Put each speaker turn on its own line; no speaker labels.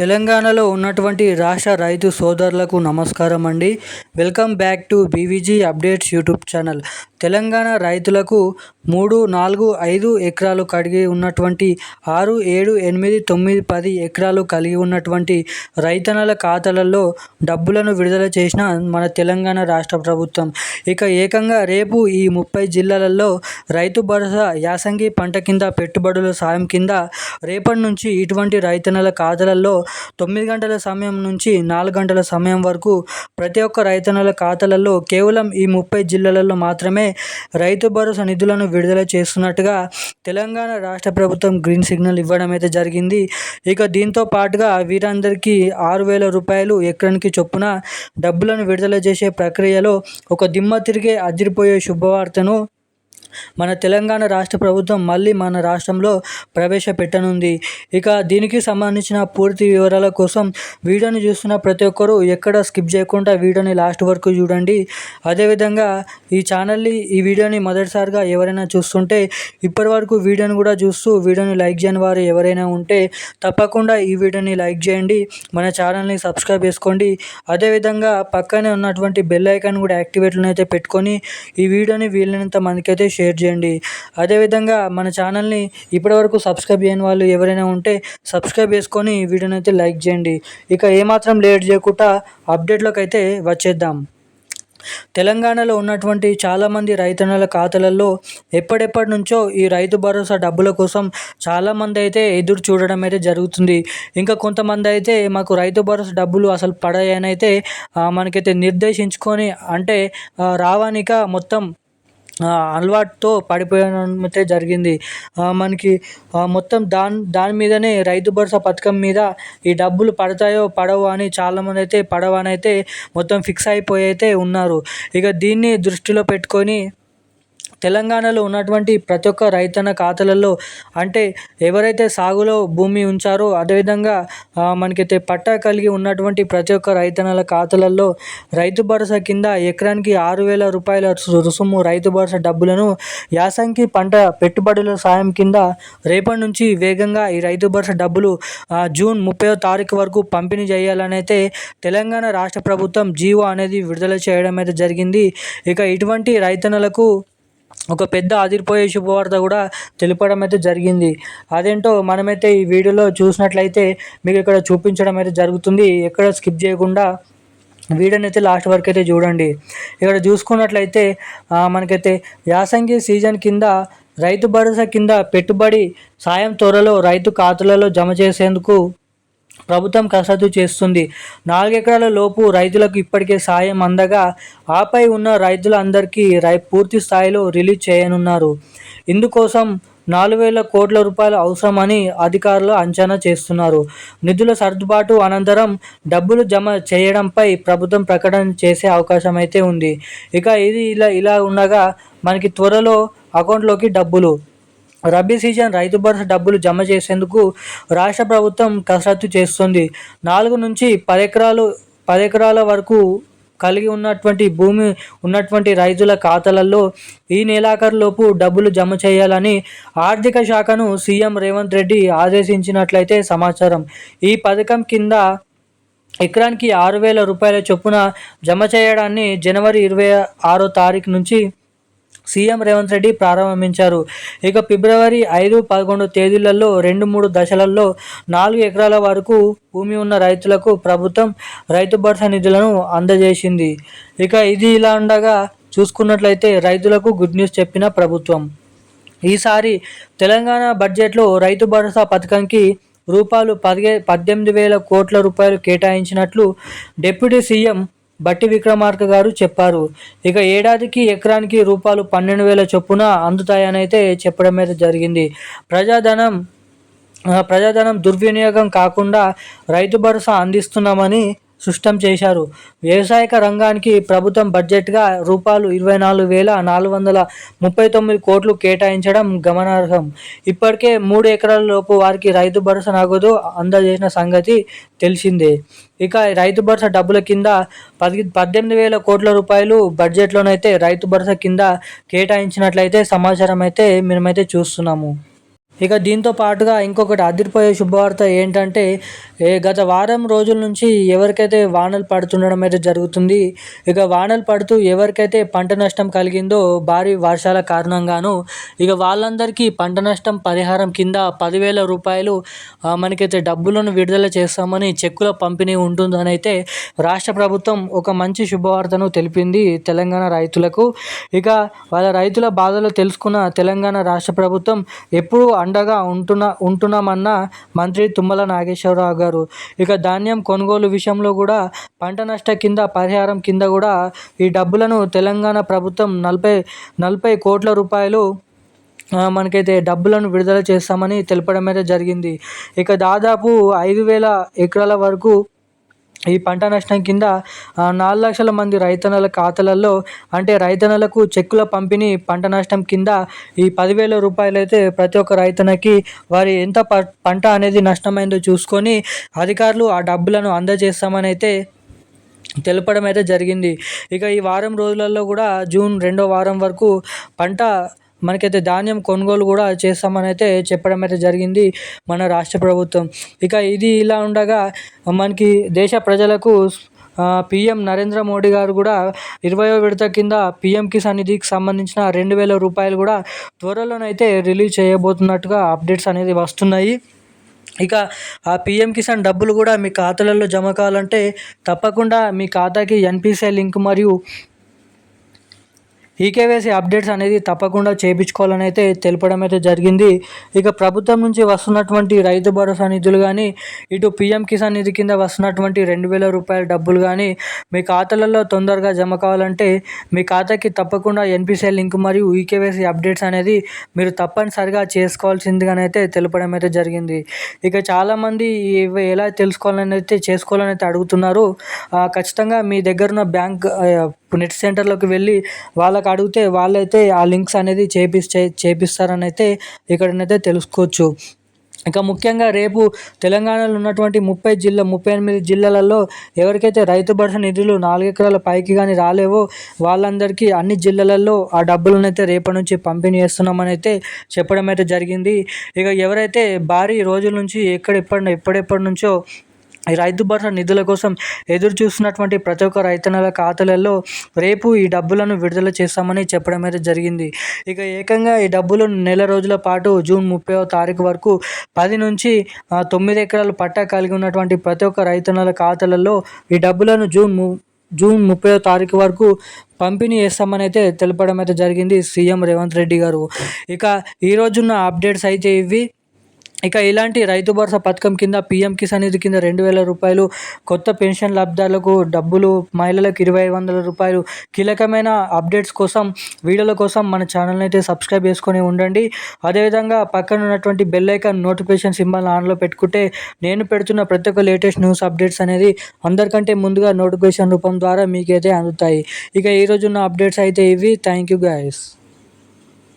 తెలంగాణలో ఉన్నటువంటి రాష్ట్ర రైతు సోదరులకు నమస్కారం అండి welcome back to BVG updates YouTube channel. Telangana రైతులకు మూడు నాలుగు ఐదు ఎకరాలు కలిగి ఉన్నటువంటి ఆరు ఏడు ఎనిమిది తొమ్మిది పది ఎకరాలు కలిగి ఉన్నటువంటి రైతన్నల ఖాతాలలో డబ్బులను విడుదల చేసిన మన తెలంగాణ రాష్ట్ర ప్రభుత్వం. ఇక ఏకంగా రేపు ఈ ముప్పై జిల్లాలలో రైతు భరోసా యాసంగి పంట కింద పెట్టుబడుల సాయం కింద రేపటి నుంచి ఇటువంటి రైతన్నల ఖాతాలలో తొమ్మిది గంటల సమయం నుంచి నాలుగు గంటల సమయం వరకు ప్రతి ఒక్క రైతన్నల ఖాతాలలో కేవలం ఈ ముప్పై జిల్లాలలో మాత్రమే రైతు భరోసా నిధులను విడుదల చేస్తున్నట్టుగా తెలంగాణ రాష్ట్ర ప్రభుత్వం గ్రీన్ సిగ్నల్ ఇవ్వడం అయితే జరిగింది. ఇక దీంతో పాటుగా వీరందరికీ ఆరు వేల రూపాయలు ఎకరానికి చొప్పున డబ్బులను విడుదల చేసే ప్రక్రియలో ఒక దిమ్మ తిరిగే అదిరిపోయే శుభవార్తను మన తెలంగాణ రాష్ట్ర ప్రభుత్వం మళ్ళీ మన రాష్ట్రంలో ప్రవేశపెట్టనుంది. ఇక దీనికి సంబంధించిన పూర్తి వివరాల కోసం వీడియోని చూస్తున్న ప్రతి ఒక్కరూ ఎక్కడ స్కిప్ చేయకుండా వీడియోని లాస్ట్ వరకు చూడండి. అదేవిధంగా ఈ ఛానల్ని ఈ వీడియోని మొదటిసారిగా ఎవరైనా చూస్తుంటే ఇప్పటి వరకు వీడియోని కూడా చూస్తూ వీడియోని లైక్ చేయని వారు ఎవరైనా ఉంటే తప్పకుండా ఈ వీడియోని లైక్ చేయండి. మన ఛానల్ని సబ్స్క్రైబ్ చేసుకోండి. అదేవిధంగా పక్కనే ఉన్నటువంటి బెల్ ఐకాన్ కూడా యాక్టివేట్లను అయితే పెట్టుకొని ఈ వీడియోని వీలైనంత మందికైతే షేర్ చేయండి. అదేవిధంగా మన ఛానల్ని ఇప్పటివరకు సబ్స్క్రైబ్ చేయని వాళ్ళు ఎవరైనా ఉంటే సబ్స్క్రైబ్ చేసుకొని వీడియోని అయితే లైక్ చేయండి. ఇక ఏమాత్రం లేట్ చేయకుండా అప్డేట్లోకి అయితే వచ్చేద్దాం. తెలంగాణలో ఉన్నటువంటి చాలామంది రైతన్నల ఖాతాలలో ఎప్పటిప్పటి నుంచో ఈ రైతు భరోసా డబ్బుల కోసం చాలామంది అయితే ఎదురు చూడడం అయితే జరుగుతుంది. ఇంకా కొంతమంది అయితే మాకు రైతు భరోసా డబ్బులు అసలు పడాయని అయితే మనకైతే నిర్దేశించుకొని అంటే రావానిక మొత్తం అలవాటుతో పడిపోయడం అయితే జరిగింది మనకి మొత్తం దాని దాని మీదనే రైతు భరోసా పథకం మీద ఈ డబ్బులు పడతాయో పడవో అని చాలామంది అయితే పడవని అయితే మొత్తం ఫిక్స్ అయిపోయి అయితే ఉన్నారు. ఇక దీన్ని దృష్టిలో పెట్టుకొని తెలంగాణలో ఉన్నటువంటి ప్రతి ఒక్క రైతన్న ఖాతాలలో అంటే ఎవరైతే సాగులో భూమి ఉంచారో అదేవిధంగా మనకైతే పట్టా కలిగి ఉన్నటువంటి ప్రతి ఒక్క రైతన్నల ఖాతాలలో రైతు భరోసా కింద ఎకరానికి ఆరు వేల రూపాయల రుసుము రైతు భరోసా డబ్బులను యాసంగి పంట పెట్టుబడుల సాయం కింద రేపటి నుంచి వేగంగా ఈ రైతు భరోసా డబ్బులు జూన్ ముప్పై తారీఖు వరకు పంపిణీ చేయాలనైతే తెలంగాణ రాష్ట్ర ప్రభుత్వం జీవో అనేది విడుదల చేయడం అయితే జరిగింది. ఇక ఇటువంటి రైతన్నలకు ఒక పెద్ద అదిరిపోయే శుభవార్త కూడా తెలపడం అయితే జరిగింది. అదేంటో మనమైతే ఈ వీడియోలో చూసినట్లయితే మీకు ఇక్కడ చూపించడం అయితే జరుగుతుంది. ఎక్కడ స్కిప్ చేయకుండా వీడియోని అయితే లాస్ట్ వరకు అయితే చూడండి. ఇక్కడ చూసుకున్నట్లయితే మనకైతే యాసంగి సీజన్ కింద రైతు భరోసా కింద పెట్టుబడి సాయం త్వరలో రైతు ఖాతాలలో జమ చేసేందుకు ప్రభుత్వం కసరత్తు చేస్తుంది. నాలుగు ఎకరాల లోపు రైతులకు ఇప్పటికే సాయం అందగా ఆపై ఉన్న రైతులందరికీ రై పూర్తి స్థాయిలో రిలీజ్ చేయనున్నారు. ఇందుకోసం నాలుగు వేల కోట్ల రూపాయలు అవసరమని అధికారులు అంచనా చేస్తున్నారు. నిధుల సర్దుబాటు అనంతరం డబ్బులు జమ చేయడంపై ప్రభుత్వం ప్రకటన చేసే అవకాశం అయితే ఉంది. ఇక ఇది ఇలా ఇలా ఉండగా మనకి త్వరలో అకౌంట్లోకి డబ్బులు రబీ సీజన్ రైతు భరోసా డబ్బులు జమ చేసేందుకు రాష్ట్ర ప్రభుత్వం కసరత్తు చేస్తుంది. నాలుగు నుంచి పది ఎకరాలు పది ఎకరాల వరకు కలిగి ఉన్నటువంటి భూమి ఉన్నటువంటి రైతుల ఖాతాలలో ఈ నెలాఖరులోపు డబ్బులు జమ చేయాలని ఆర్థిక శాఖను సీఎం రేవంత్ రెడ్డి ఆదేశించినట్లయితే సమాచారం. ఈ పథకం కింద ఎకరానికి ఆరు వేల రూపాయల చొప్పున జమ చేయడాన్ని జనవరి ఇరవై ఆరో తారీఖు నుంచి సీఎం రేవంత్ రెడ్డి ప్రారంభించారు. ఇక ఫిబ్రవరి ఐదు పదకొండు తేదీలలో రెండు మూడు దశలలో నాలుగు ఎకరాల వరకు భూమి ఉన్న రైతులకు ప్రభుత్వం రైతు భరోసా నిధులను అందజేసింది. ఇక ఇది ఇలా ఉండగా చూసుకున్నట్లయితే రైతులకు గుడ్ న్యూస్ చెప్పిన ప్రభుత్వం. ఈసారి తెలంగాణ బడ్జెట్లో రైతు భరోసా పథకంకి రూపాయలు పదిహే పద్దెనిమిది వేల కోట్ల రూపాయలు కేటాయించినట్లు డిప్యూటీ సీఎం బట్టి విక్రమార్క గారు చెప్పారు. ఇక ఏడాదికి ఎకరానికి రూపాయలు పన్నెండు వేల చొప్పున అందుతాయనైతే చెప్పడం అయితే జరిగింది. ప్రజాధనం ప్రజాధనం దుర్వినియోగం కాకుండా రైతు భరోసా అందిస్తున్నామని స్పష్టం చేశారు. వ్యవసాయక రంగానికి ప్రభుత్వం బడ్జెట్గా రూపాయలు ఇరవై నాలుగు వేల నాలుగు వందల ముప్పై తొమ్మిది కోట్లు కేటాయించడం గమనార్హం. ఇప్పటికే మూడు ఎకరాల లోపు వారికి రైతు భరోసా నగదు అందజేసిన సంగతి తెలిసిందే. ఇక రైతు భరోసా డబ్బుల కింద పది పద్దెనిమిది వేల కోట్ల రూపాయలు బడ్జెట్లోనైతే రైతు భరోసా కింద కేటాయించినట్లయితే సమాచారం అయితే మేమైతే చూస్తున్నాము. ఇక దీంతో పాటుగా ఇంకొకటి అదిరిపోయే శుభవార్త ఏంటంటే గత వారం రోజుల నుంచి ఎవరికైతే వానలు పడుతుండడం అయితే జరుగుతుంది ఇక వానలు పడుతూ ఎవరికైతే పంట నష్టం కలిగిందో భారీ వర్షాల కారణంగాను ఇక వాళ్ళందరికీ పంట నష్టం పరిహారం కింద పదివేల రూపాయలు మనకైతే డబ్బులను విడుదల చేస్తామని చెక్కుల పంపిణీ ఉంటుందని అయితే రాష్ట్ర ప్రభుత్వం ఒక మంచి శుభవార్తను తెలిపింది తెలంగాణ రైతులకు. ఇక వాళ్ళ రైతుల బాధలు తెలుసుకున్న తెలంగాణ రాష్ట్ర ప్రభుత్వం ఎప్పుడు అండగా ఉంటున్న ఉంటున్నామన్న మంత్రి తుమ్మల నాగేశ్వరరావు గారు ఇక ధాన్యం కొనుగోలు విషయంలో కూడా పంట నష్ట కింద పరిహారం కింద కూడా ఈ డబ్బులను తెలంగాణ ప్రభుత్వం నలభై నలభై కోట్ల రూపాయలు మనకైతే డబ్బులను విడుదల చేస్తామని తెలపడం అయితే జరిగింది. ఇక దాదాపు ఐదు వేల ఎకరాల వరకు ఈ పంట నష్టం కింద నాలుగు లక్షల మంది రైతన్నల ఖాతాలలో అంటే రైతన్నలకు చెక్కుల పంపిణీ పంట నష్టం కింద ఈ పదివేల రూపాయలు అయితే ప్రతి ఒక్క రైతన్నకి వారి ఎంత పంట అనేది నష్టమైందో చూసుకొని అధికారులు ఆ డబ్బులను అందజేస్తామని అయితే తెలపడం అయితే జరిగింది. ఇక ఈ వారం రోజులలో కూడా జూన్ రెండో వారం వరకు పంట మనకైతే ధాన్యం కొనుగోలు కూడా చేస్తామని అయితే చెప్పడం అయితే జరిగింది మన రాష్ట్ర ప్రభుత్వం. ఇక ఇది ఇలా ఉండగా మనకి దేశ ప్రజలకు పిఎం నరేంద్ర మోడీ గారు కూడా ఇరవయో విడత కింద పిఎం కిసాన్ నిధికి సంబంధించిన రెండు వేల రూపాయలు కూడా త్వరలోనైతే రిలీజ్ చేయబోతున్నట్టుగా అప్డేట్స్ అనేది వస్తున్నాయి. ఇక ఆ పిఎం కిసాన్ డబ్బులు కూడా మీ ఖాతాలలో జమ కావాలంటే తప్పకుండా మీ ఖాతాకి ఎన్పిసిఐ లింక్ మరియు ఈకేవైసీ అప్డేట్స్ అనేది తప్పకుండా చేయించుకోవాలని అయితే తెలపడం అయితే జరిగింది. ఇక ప్రభుత్వం నుంచి వస్తున్నటువంటి రైతు భరోసా నిధులు కానీ ఇటు పిఎం కిసాన్ నిధి కింద వస్తున్నటువంటి రెండు వేల రూపాయల డబ్బులు కానీ మీ ఖాతాలలో తొందరగా జమ కావాలంటే మీ ఖాతాకి తప్పకుండా ఎన్పిసిఐ లింక్ మరియు ఈకేవైసీ అప్డేట్స్ అనేది మీరు తప్పనిసరిగా చేసుకోవాల్సిందిగానైతే అయితే తెలపడం అయితే జరిగింది. ఇక చాలామంది ఎలా తెలుసుకోవాలని అయితే చేసుకోవాలని అయితే అడుగుతున్నారు. ఖచ్చితంగా మీ దగ్గర ఉన్న బ్యాంక్ నెట్ సెంటర్లోకి వెళ్ళి వాళ్ళకి అడిగితే వాళ్ళైతే ఆ లింక్స్ అనేది చేపిస్తే చేపిస్తారని అయితే ఇక్కడనైతే తెలుసుకోవచ్చు. ఇక ముఖ్యంగా రేపు తెలంగాణలో ఉన్నటువంటి ముప్పై జిల్లా ముప్పై ఎనిమిది జిల్లాలలో ఎవరికైతే రైతు భరోసా నిధులు నాలుగు ఎకరాల పైకి కానీ రాలేవో వాళ్ళందరికీ అన్ని జిల్లాలలో ఆ డబ్బులను అయితే రేపటి నుంచి పంపిణీ చేస్తున్నామని అయితే చెప్పడం అయితే జరిగింది. ఇక ఎవరైతే భారీ రోజుల నుంచి ఎక్కడెప్పటి ఎప్పుడెప్పటి నుంచో ఈ రైతు భరోసా నిధుల కోసం ఎదురు చూస్తున్నటువంటి ప్రతి ఒక్క రైతన్నల ఖాతాలలో రేపు ఈ డబ్బులను విడుదల చేస్తామని చెప్పడం అయితే జరిగింది. ఇక ఏకంగా ఈ డబ్బులు నెల రోజుల పాటు జూన్ ముప్పై తారీఖు వరకు పది నుంచి తొమ్మిది ఎకరాలు పట్టా కలిగి ఉన్నటువంటి ప్రతి ఒక్క రైతన్నల ఖాతాలలో ఈ డబ్బులను జూన్ జూన్ ముప్పై తారీఖు వరకు పంపిణీ చేస్తామని అయితే తెలపడం అయితే జరిగింది సీఎం రేవంత్ రెడ్డి గారు. ఇక ఈరోజున్న అప్డేట్స్ అయితే ఇవి. ఇక ఇలాంటి రైతు భరోసా పథకం కింద పీఎం కిసాన్ నిధి కింద రెండు వేల రూపాయలు కొత్త పెన్షన్ లబ్ధాలకు డబ్బులు మహిళలకు ఇరవై వందల రూపాయలు. కీలకమైన అప్డేట్స్ కోసం వీడియోల కోసం మన ఛానల్ని అయితే సబ్స్క్రైబ్ చేసుకొని ఉండండి. అదేవిధంగా పక్కన ఉన్నటువంటి బెల్ ఐకాన్ నోటిఫికేషన్ సింబల్ ఆన్లో పెట్టుకుంటే నేను పెడుతున్న ప్రతి ఒక్క లేటెస్ట్ న్యూస్ అప్డేట్స్ అనేది అందరికంటే ముందుగా నోటిఫికేషన్ రూపం ద్వారా మీకైతే అందుతాయి. ఇక ఈరోజున్న అప్డేట్స్ అయితే ఇవి. Thank you guys